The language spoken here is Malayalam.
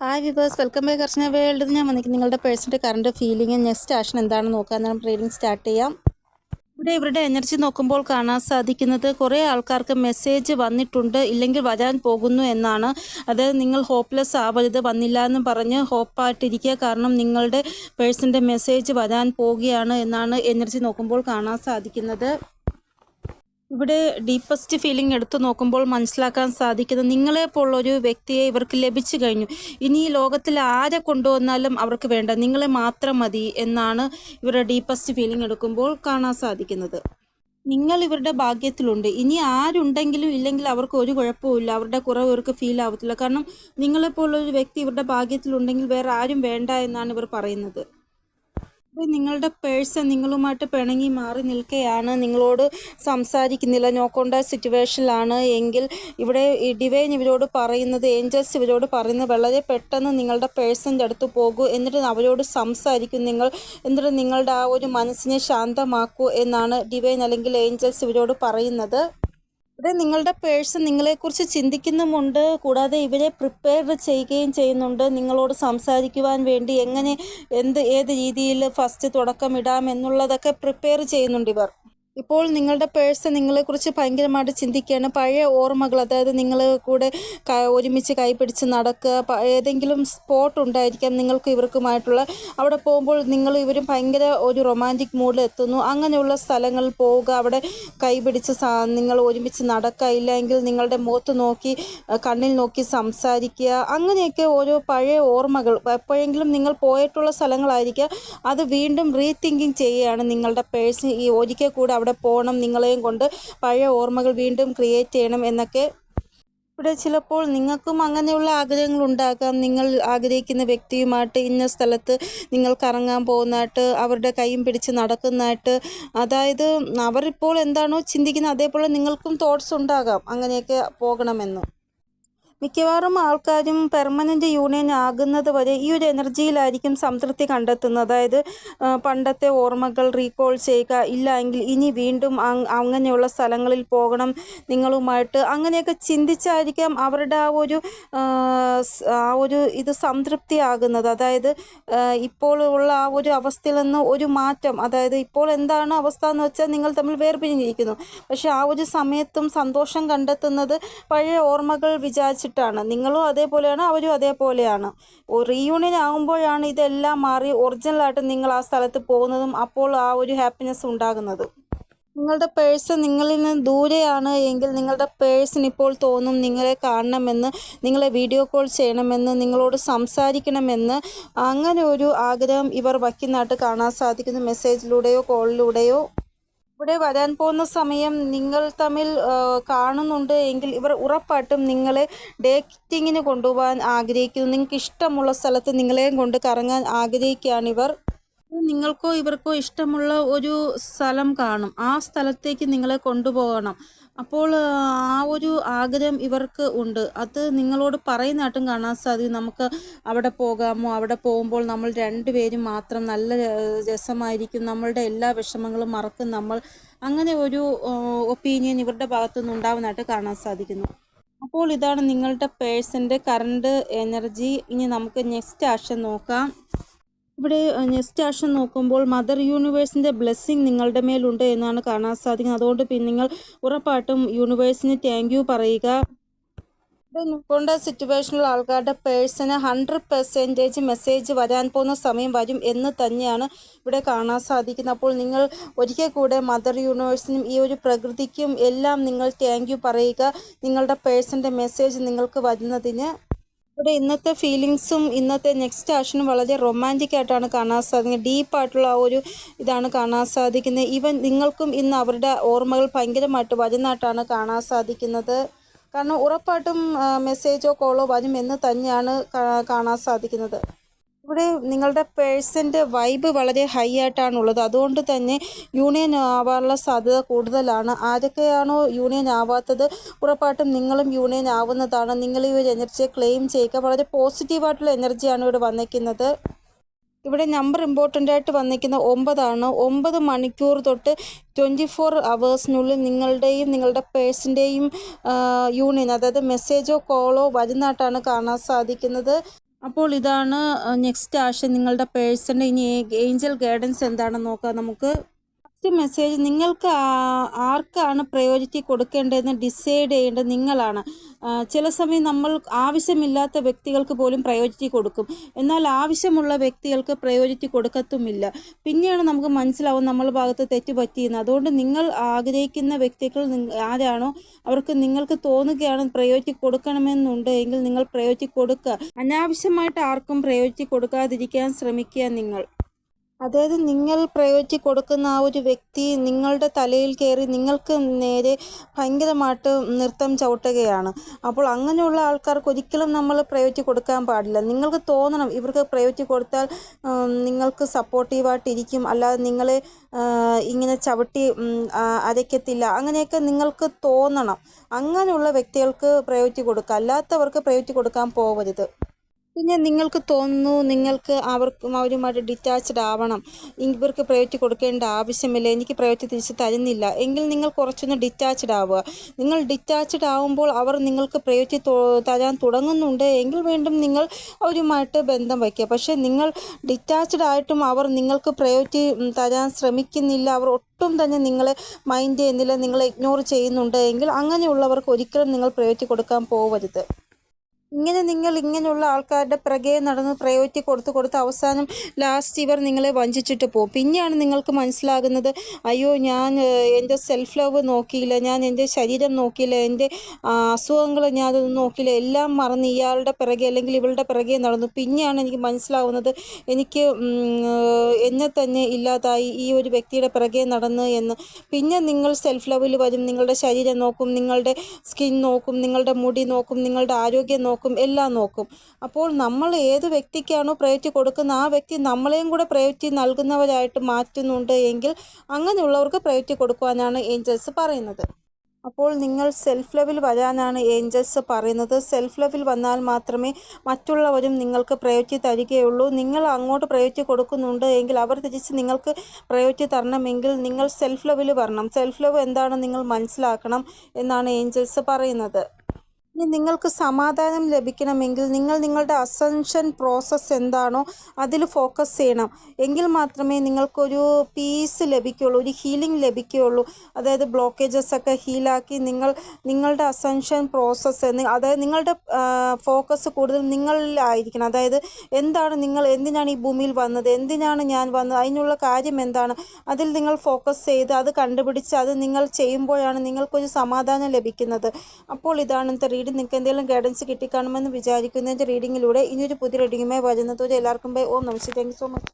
Hi viewers welcome by Karshana world ഞാൻ വന്നിട്ട് നിങ്ങളുടെ പേഴ്സന്റെ കറണ്ട് ഫീലിംഗ് നെക്സ്റ്റ് ആക്ഷൻ എന്താണെന്ന് നോക്കാൻ നമുക്ക് റീഡിങ് സ്റ്റാർട്ട് ചെയ്യാം. ഇവിടെ ഇവരുടെ എനർജി നോക്കുമ്പോൾ കാണാൻ സാധിക്കുന്നത് കുറേ ആൾക്കാർക്ക് മെസ്സേജ് വന്നിട്ടുണ്ട്. ഇല്ലെങ്കിൽ വരാൻ പോകുന്നു എന്നാണ്. അത് നിങ്ങൾ ഹോപ്പ്ലെസ് ആവരുത് വന്നില്ല എന്ന് പറഞ്ഞ് ഹോപ്പായിട്ടിരിക്കുക. കാരണം നിങ്ങളുടെ പേഴ്സന്റെ മെസ്സേജ് വരാൻ പോവുകയാണ് എന്നാണ് എനർജി നോക്കുമ്പോൾ കാണാൻ സാധിക്കുന്നത്. ഇവിടെ ഡീപ്പസ്റ്റ് ഫീലിംഗ് എടുത്തു നോക്കുമ്പോൾ മനസ്സിലാക്കാൻ സാധിക്കുന്നത് നിങ്ങളെ നിങ്ങളെപ്പോലുള്ളൊരു വ്യക്തിയെ ഇവർക്ക് ലഭിച്ചു കഴിഞ്ഞു. ഇനി ഈ ലോകത്തിൽ ആരെ കൊണ്ടുവന്നാലും അവർക്ക് വേണ്ട. നിങ്ങളെ മാത്രം മതി എന്നാണ് ഇവരുടെ ഡീപ്പസ്റ്റ് ഫീലിംഗ് എടുക്കുമ്പോൾ കാണാൻ സാധിക്കുന്നത്. നിങ്ങൾ ഇവരുടെ ഭാഗ്യത്തിലുണ്ട്. ഇനി ആരുണ്ടെങ്കിലും ഇല്ലെങ്കിൽ അവർക്ക് ഒരു കുഴപ്പമില്ല അവരുടെ കുറവ് ഇവർക്ക് ഫീൽ ആവത്തില്ല. കാരണം നിങ്ങളെപ്പോലുള്ള ഒരു വ്യക്തി ഇവരുടെ ഭാഗ്യത്തിലുണ്ടെങ്കിൽ വേറെ ആരും വേണ്ട എന്നാണ് ഇവർ പറയുന്നത്. നിങ്ങളുടെ പേഴ്സൺ നിങ്ങളുമായിട്ട് പിണങ്ങി മാറി നിൽക്കുകയാണ് നിങ്ങളോട് സംസാരിക്കുന്നില്ല. നോക്കൊണ്ട സിറ്റുവേഷനിലാണ് എങ്കിൽ ഇവിടെ ഡിവൈൻ ഇവരോട് പറയുന്നത് ഏഞ്ചൽസ് ഇവരോട് പറയുന്നത് വളരെ പെട്ടെന്ന് നിങ്ങളുടെ പേഴ്സന്റെ അടുത്ത് പോകൂ. എന്നിട്ട് അവരോട് സംസാരിക്കും നിങ്ങൾ. എന്നിട്ട് നിങ്ങളുടെ ആ ഒരു മനസ്സിനെ ശാന്തമാക്കൂ എന്നാണ് ഡിവൈൻ അല്ലെങ്കിൽ ഏഞ്ചൽസ് ഇവരോട് പറയുന്നത്. ഇവിടെ നിങ്ങളുടെ പേഴ്സൺ നിങ്ങളെക്കുറിച്ച് ചിന്തിക്കുന്നുമുണ്ട് കൂടാതെ ഇവരെ പ്രിപ്പയർ ചെയ്യുകയും ചെയ്യുന്നുണ്ട്. നിങ്ങളോട് സംസാരിക്കുവാൻ വേണ്ടി എങ്ങനെ എന്ത് ഏത് രീതിയിൽ ഫസ്റ്റ് തുടക്കമിടാം എന്നുള്ളതൊക്കെ പ്രിപ്പയർ ചെയ്യുന്നുണ്ട് ഇവർ. ഇപ്പോൾ നിങ്ങളുടെ പേഴ്സൺ നിങ്ങളെക്കുറിച്ച് ഭയങ്കരമായിട്ട് ചിന്തിക്കുകയാണ്. പഴയ ഓർമ്മകൾ അതായത് നിങ്ങൾ കൂടെ ഒരുമിച്ച് കൈപിടിച്ച് നടക്കുക ഏതെങ്കിലും സ്പോട്ട് ഉണ്ടായിരിക്കാം നിങ്ങൾക്ക് ഇവർക്കുമായിട്ടുള്ള. അവിടെ പോകുമ്പോൾ നിങ്ങൾ ഇവരും ഭയങ്കര ഒരു റൊമാന്റിക് മൂഡിൽ എത്തുന്നു. അങ്ങനെയുള്ള സ്ഥലങ്ങളിൽ പോവുക അവിടെ കൈപിടിച്ച് നിങ്ങൾ ഒരുമിച്ച് നടക്കുക ഇല്ലെങ്കിൽ നിങ്ങളുടെ മുഖത്ത് നോക്കി കണ്ണിൽ നോക്കി സംസാരിക്കുക. അങ്ങനെയൊക്കെ ഓരോ പഴയ ഓർമ്മകൾ എപ്പോഴെങ്കിലും നിങ്ങൾ പോയിട്ടുള്ള സ്ഥലങ്ങളായിരിക്കുക. അത് വീണ്ടും റീതിങ്കിങ് ചെയ്യുകയാണ് നിങ്ങളുടെ പേഴ്സ് ഈ ഒരിക്കൽ കൂടെ അവിടെ പോകണം നിങ്ങളെയും കൊണ്ട് പഴയ ഓർമ്മകൾ വീണ്ടും ക്രിയേറ്റ് ചെയ്യണം എന്നൊക്കെ. ഇവിടെ ചിലപ്പോൾ നിങ്ങൾക്കും അങ്ങനെയുള്ള ആഗ്രഹങ്ങൾ ഉണ്ടാകാം. നിങ്ങൾ ആഗ്രഹിക്കുന്ന വ്യക്തിയുമായിട്ട് ഇന്ന സ്ഥലത്ത് നിങ്ങൾ കറങ്ങാൻ പോകുന്നതായിട്ട് അവരുടെ കൈയും പിടിച്ച് നടക്കുന്നതായിട്ട്. അതായത് അവരിപ്പോൾ എന്താണോ ചിന്തിക്കുന്നത് അതേപോലെ നിങ്ങൾക്കും തോട്ട്സ് ഉണ്ടാകാം അങ്ങനെയൊക്കെ പോകണമെന്ന്. മിക്കവാറും ആൾക്കാരും പെർമനന്റ് യൂണിയൻ ആകുന്നത് വരെ ഈ ഒരു എനർജിയിലായിരിക്കും സംതൃപ്തി കണ്ടെത്തുന്നത്. അതായത് പണ്ടത്തെ ഓർമ്മകൾ റീകോൾ ചെയ്യുക. ഇല്ല എങ്കിൽ ഇനി വീണ്ടും അങ്ങനെയുള്ള സ്ഥലങ്ങളിൽ പോകണം നിങ്ങളുമായിട്ട്. അങ്ങനെയൊക്കെ ചിന്തിച്ചായിരിക്കാം അവരുടെ ആ ഒരു ആ, ഒരു ഇത് സംതൃപ്തി ആകുന്നത് അതായത് ഇപ്പോഴുള്ള ആ ഒരു അവസ്ഥയിൽ നിന്ന് ഒരു മാറ്റം. അതായത് ഇപ്പോൾ എന്താണ് അവസ്ഥ എന്ന് വെച്ചാൽ നിങ്ങൾ തമ്മിൽ വേർപിരിഞ്ഞിരിക്കുന്നു. പക്ഷേ ആ ഒരു സമയത്തും സന്തോഷം കണ്ടെത്തുന്നത് പഴയ ഓർമ്മകൾ വിചാരിച്ചിട്ടാണ് നിങ്ങളും അതേപോലെയാണ് അവരും അതേപോലെയാണ്. റീയൂണിയൻ ആകുമ്പോഴാണ് ഇതെല്ലാം മാറി ഒറിജിനലായിട്ട് നിങ്ങൾ ആ സ്ഥലത്ത് പോകുന്നതും അപ്പോൾ ആ ഒരു ഹാപ്പിനെസ് ഉണ്ടാകുന്നത്. നിങ്ങളുടെ പേഴ്സ് നിങ്ങളിൽ നിന്ന് ദൂരെയാണ് എങ്കിൽ നിങ്ങളുടെ പേഴ്സിന് ഇപ്പോൾ തോന്നും നിങ്ങളെ കാണണമെന്ന് നിങ്ങളെ വീഡിയോ കോൾ ചെയ്യണമെന്ന് നിങ്ങളോട് സംസാരിക്കണമെന്ന് അങ്ങനെ ഒരു ആഗ്രഹം ഇവർ വയ്ക്കുന്നതായിട്ട് കാണാൻ സാധിക്കുന്നു. മെസ്സേജിലൂടെയോ കോളിലൂടെയോ ഇവിടെ വരാൻ പോകുന്ന സമയം നിങ്ങൾ തമ്മിൽ കാണുന്നുണ്ട് എങ്കിൽ ഇവർ ഉറപ്പായിട്ടും നിങ്ങളെ ഡേറ്റിങ്ങിന് കൊണ്ടുപോകാൻ ആഗ്രഹിക്കുന്നു. നിങ്ങൾക്ക് ഇഷ്ടമുള്ള സ്ഥലത്ത് നിങ്ങളെയും കൊണ്ട് കറങ്ങാൻ ആഗ്രഹിക്കുകയാണ് ഇവർ. നിങ്ങൾക്കോ ഇവർക്കോ ഇഷ്ടമുള്ള ഒരു സ്ഥലം കാണും. ആ സ്ഥലത്തേക്ക് നിങ്ങളെ കൊണ്ടുപോകണം. അപ്പോൾ ആ ഒരു ആഗ്രഹം ഇവർക്ക് ഉണ്ട്. അത് നിങ്ങളോട് പറയുന്നതായിട്ടും കാണാൻ സാധിക്കും. നമുക്ക് അവിടെ പോകാമോ? അവിടെ പോകുമ്പോൾ നമ്മൾ രണ്ടുപേരും മാത്രം നല്ല രസമായിരിക്കും. നമ്മളുടെ എല്ലാ വിഷമങ്ങളും മറക്കും നമ്മൾ. അങ്ങനെ ഒരു ഒപ്പീനിയൻ ഇവരുടെ ഭാഗത്തുനിന്ന് ഉണ്ടാവുന്നതായിട്ട് കാണാൻ സാധിക്കുന്നു. അപ്പോൾ ഇതാണ് നിങ്ങളുടെ പേഴ്സന്റെ കറണ്ട് എനർജി ഇനി നമുക്ക് നെക്സ്റ്റ് ആക്ഷൻ നോക്കാം. ഇവിടെ നെക്സ്റ്റ് ആക്ഷൻ നോക്കുമ്പോൾ മദർ യൂണിവേഴ്സിന്റെ ബ്ലെസ്സിങ് നിങ്ങളുടെ മേലുണ്ട് എന്നാണ് കാണാൻ സാധിക്കുന്നത്. അതുകൊണ്ട് പിന്നെ നിങ്ങൾ ഉറപ്പായിട്ടും യൂണിവേഴ്സിന് താങ്ക് യു പറയുക. ഇവിടെ നിൽക്കേണ്ട സിറ്റുവേഷനിൽ ആൾക്കാരുടെ പേഴ്സണ് ഹൺഡ്രഡ് പെർസെന്റേജ് മെസ്സേജ് വരാൻ പോകുന്ന സമയം വരും എന്ന് തന്നെയാണ് ഇവിടെ കാണാൻ സാധിക്കുന്നത്. അപ്പോൾ നിങ്ങൾ ഒരിക്കൽ കൂടെ മദർ യൂണിവേഴ്സിനും ഈ ഒരു പ്രകൃതിക്കും എല്ലാം നിങ്ങൾ താങ്ക് യു പറയുക. നിങ്ങളുടെ പേഴ്സന്റെ മെസ്സേജ് നിങ്ങൾക്ക് വരുന്നതിന് ഇവിടെ ഇന്നത്തെ ഫീലിങ്സും ഇന്നത്തെ നെക്സ്റ്റ് ആക്ഷനും വളരെ റൊമാന്റിക് ആയിട്ടാണ് കാണാൻ സാധിക്കുന്നത്. ഡീപ്പായിട്ടുള്ള ആ ഒരു ഇതാണ് കാണാൻ സാധിക്കുന്നത്. ഈവൻ നിങ്ങൾക്കും ഇന്ന് അവരുടെ ഓർമ്മകൾ ഭയങ്കരമായിട്ട് വരുന്നതായിട്ടാണ് കാണാൻ സാധിക്കുന്നത്. കാരണം ഉറപ്പായിട്ടും മെസ്സേജോ കോളോ വരും എന്ന് തന്നെയാണ് കാണാൻ സാധിക്കുന്നത്. ഇവിടെ നിങ്ങളുടെ പേഴ്സിന്റെ വൈബ് വളരെ ഹൈ ആയിട്ടാണുള്ളത്. അതുകൊണ്ട് തന്നെ യൂണിയൻ ആവാനുള്ള സാധ്യത കൂടുതലാണ്. ആരൊക്കെയാണോ യൂണിയൻ ആവാത്തത്? ഉറപ്പായിട്ടും നിങ്ങളും യൂണിയൻ ആവുന്നതാണ്. നിങ്ങൾ ഈ ഒരു എനർജിയെ ക്ലെയിം ചെയ്യുക. വളരെ പോസിറ്റീവായിട്ടുള്ള എനർജിയാണ് ഇവിടെ വന്നിരിക്കുന്നത്. ഇവിടെ നമ്പർ ഇമ്പോർട്ടന്റ് ആയിട്ട് വന്നിരിക്കുന്ന ഒമ്പതാണ്. ഒമ്പത് മണിക്കൂർ തൊട്ട് ട്വന്റി ഫോർ അവേഴ്സിനുള്ളിൽ നിങ്ങളുടെയും നിങ്ങളുടെ പേഴ്സിന്റെയും യൂണിയൻ അതായത് മെസ്സേജോ കോളോ വരുന്നതായിട്ടാണ് കാണാൻ സാധിക്കുന്നത്. അപ്പോൾ ഇതാണ് നെക്സ്റ്റ് ആശയം നിങ്ങളുടെ പേഴ്സന്റെ ഇനി ഏഞ്ചൽ ഗൈഡൻസ് എന്താണെന്ന് നോക്കാം നമുക്ക് ഫസ്റ്റ് മെസ്സേജ് നിങ്ങൾക്ക് ആർക്കാണ് പ്രയോറിറ്റി കൊടുക്കേണ്ടതെന്ന് ഡിസൈഡ് ചെയ്യേണ്ടത് നിങ്ങളാണ്. ചില സമയം നമ്മൾ ആവശ്യമില്ലാത്ത വ്യക്തികൾക്ക് പോലും പ്രയോറിറ്റി കൊടുക്കും. എന്നാൽ ആവശ്യമുള്ള വ്യക്തികൾക്ക് പ്രയോറിറ്റി കൊടുക്കത്തുമില്ല. പിന്നെയാണ് നമുക്ക് മനസ്സിലാവും നമ്മൾ ഭാഗത്ത് തെറ്റ് പറ്റിയെന്ന്. അതുകൊണ്ട് നിങ്ങൾ ആഗ്രഹിക്കുന്ന വ്യക്തികൾ ആരാണോ അവർക്ക് നിങ്ങൾക്ക് തോന്നുകയാണ് പ്രയോറിറ്റി കൊടുക്കണമെന്നുണ്ട് എങ്കിൽ നിങ്ങൾ പ്രയോറിറ്റി കൊടുക്കുക. അനാവശ്യമായിട്ട് ആർക്കും പ്രയോറിറ്റി കൊടുക്കാതിരിക്കാൻ ശ്രമിക്കുക നിങ്ങൾ. അതായത് നിങ്ങൾ പ്രയോഗിച്ച് കൊടുക്കുന്ന ആ ഒരു വ്യക്തി നിങ്ങളുടെ തലയിൽ കയറി നിങ്ങൾക്ക് നേരെ ഭയങ്കരമായിട്ട് നൃത്തം ചവിട്ടുകയാണ്. അപ്പോൾ അങ്ങനെയുള്ള ആൾക്കാർക്ക് ഒരിക്കലും നമ്മൾ പ്രയോഗിച്ച് കൊടുക്കാൻ പാടില്ല. നിങ്ങൾക്ക് തോന്നണം ഇവർക്ക് പ്രയോഗിച്ച് കൊടുത്താൽ നിങ്ങൾക്ക് സപ്പോർട്ടീവായിട്ടിരിക്കും. അല്ലാതെ നിങ്ങളെ ഇങ്ങനെ ചവിട്ടി അരയ്ക്കത്തില്ല. അങ്ങനെയൊക്കെ നിങ്ങൾക്ക് തോന്നണം. അങ്ങനെയുള്ള വ്യക്തികൾക്ക് പ്രയോഗിച്ച് കൊടുക്കുക. അല്ലാത്തവർക്ക് പ്രയോഗിച്ച് കൊടുക്കാൻ പോകരുത് പിന്നെ നിങ്ങൾക്ക് തോന്നുന്നു നിങ്ങൾക്ക് അവർക്ക് അവരുമായിട്ട് ഡിറ്റാച്ച്ഡ് ആവണം. ഇവർക്ക് പ്രയോറ്റി കൊടുക്കേണ്ട ആവശ്യമില്ല. എനിക്ക് പ്രയോറ്റി തിരിച്ച് തരുന്നില്ല. എങ്കിൽ നിങ്ങൾ കുറച്ചൊന്ന് ഡിറ്റാച്ച്ഡ് ആവുക. നിങ്ങൾ ഡിറ്റാച്ച്ഡ് ആവുമ്പോൾ അവർ നിങ്ങൾക്ക് പ്രയോറ്റി തരാൻ തുടങ്ങുന്നുണ്ട്. എങ്കിൽ വീണ്ടും നിങ്ങൾ അവരുമായിട്ട് ബന്ധം വയ്ക്കുക. പക്ഷേ നിങ്ങൾ ഡിറ്റാച്ച്ഡ് ആയിട്ടും അവർ നിങ്ങൾക്ക് പ്രയോറിറ്റി തരാൻ ശ്രമിക്കുന്നില്ല. അവർ ഒട്ടും തന്നെ നിങ്ങളെ മൈൻഡ് ചെയ്യുന്നില്ല. നിങ്ങളെ ഇഗ്നോർ ചെയ്യുന്നുണ്ട്. എങ്കിൽ അങ്ങനെയുള്ളവർക്ക് ഒരിക്കലും നിങ്ങൾ പ്രയോറ്റി കൊടുക്കാൻ പോവരുത്. ഇങ്ങനെ നിങ്ങൾ ഇങ്ങനെയുള്ള ആൾക്കാരുടെ പിറകെ നടന്ന് പ്രയോറിറ്റി കൊടുത്ത് കൊടുത്ത് അവസാനം ലാസ്റ്റ് ഇവർ നിങ്ങളെ വഞ്ചിച്ചിട്ട് പോകും പിന്നെയാണ് നിങ്ങൾക്ക് മനസ്സിലാകുന്നത് അയ്യോ ഞാൻ എന്റെ സെൽഫ് ലവ് നോക്കിയില്ല ഞാൻ എന്റെ ശരീരം നോക്കിയില്ല എന്റെ അസുഖങ്ങൾ ഞാനതൊന്നും നോക്കിയില്ല എല്ലാം മറന്ന് ഇയാളുടെ പിറകെ അല്ലെങ്കിൽ ഇവളുടെ പിറകെ നടന്നു. പിന്നെയാണ് എനിക്ക് മനസ്സിലാവുന്നത് എനിക്ക് എന്നെ തന്നെ ഇല്ലാതായി ഈ ഒരു വ്യക്തിയുടെ പിറകെ നടന്ന് എന്ന്. പിന്നെ നിങ്ങൾ സെൽഫ് ലവിൽ വരും നിങ്ങളുടെ ശരീരം നോക്കും നിങ്ങളുടെ സ്കിൻ നോക്കും നിങ്ങളുടെ മുടി നോക്കും നിങ്ങളുടെ ആരോഗ്യം നോക്കും. എല്ലാം നോക്കും. അപ്പോൾ നമ്മൾ ഏത് വ്യക്തിക്കാണോ പ്രയോറിറ്റി കൊടുക്കുന്ന ആ വ്യക്തി നമ്മളെയും കൂടെ പ്രയോറിറ്റി നൽകുന്നവരായിട്ട് മാറ്റുന്നുണ്ട് എങ്കിൽ അങ്ങനെയുള്ളവർക്ക് പ്രയോറിറ്റി കൊടുക്കുവാനാണ് ഏഞ്ചൽസ് പറയുന്നത്. അപ്പോൾ നിങ്ങൾ സെൽഫ് ലെവൽ വരാനാണ് ഏഞ്ചൽസ് പറയുന്നത്. സെൽഫ് ലെവൽ വന്നാൽ മാത്രമേ മറ്റുള്ളവരും നിങ്ങൾക്ക് പ്രയോറിറ്റി തരികയുള്ളൂ. നിങ്ങൾ അങ്ങോട്ട് പ്രയോറിറ്റി കൊടുക്കുന്നുണ്ട് എങ്കിൽ അവർ തിരിച്ച് നിങ്ങൾക്ക് പ്രയോറിറ്റി തരണമെങ്കിൽ നിങ്ങൾ സെൽഫ് ലെവൽ വരണം. സെൽഫ് ലെവൽ എന്താണെന്ന് നിങ്ങൾ മനസ്സിലാക്കണം എന്നാണ് ഏഞ്ചൽസ് പറയുന്നത്. ഇനി നിങ്ങൾക്ക് സമാധാനം ലഭിക്കണമെങ്കിൽ നിങ്ങൾ നിങ്ങളുടെ അസൻഷൻ പ്രോസസ്സ് എന്താണോ അതിൽ ഫോക്കസ് ചെയ്യണം. എങ്കിൽ മാത്രമേ നിങ്ങൾക്കൊരു പീസ് ലഭിക്കുകയുള്ളൂ ഒരു ഹീലിംഗ് ലഭിക്കുകയുള്ളൂ. അതായത് ബ്ലോക്കേജസ് ഒക്കെ ഹീലാക്കി നിങ്ങൾ നിങ്ങളുടെ അസൻഷൻ പ്രോസസ്സ് അതായത് നിങ്ങളുടെ ഫോക്കസ് കൂടുതൽ നിങ്ങളിലായിരിക്കണം അതായത് എന്താണ് നിങ്ങൾ എന്തിനാണ് ഈ ഭൂമിയിൽ വന്നത് എന്തിനാണ് ഞാൻ വന്നത് അതിനുള്ള കാര്യം എന്താണ്? അതിൽ നിങ്ങൾ ഫോക്കസ് ചെയ്ത് അത് കണ്ടുപിടിച്ച് അത് നിങ്ങൾ ചെയ്യുമ്പോഴാണ് നിങ്ങൾക്കൊരു സമാധാനം ലഭിക്കുന്നത്. അപ്പോൾ ഇതാണ് റീഡിംഗ് നിങ്ങൾക്ക് എന്തെങ്കിലും ഗൈഡൻസ് കിട്ടിക്കാണുമെന്ന് വിചാരിക്കുന്നതിന്റെ റീഡിങ്ങിലൂടെ ഇനിയൊരു പുതിയ റീഡിങ്ങുമായി വരുന്നതോടെ എല്ലാവർക്കും ബൈ ഓം നമസ്തേ താങ്ക് സോ മച്ച്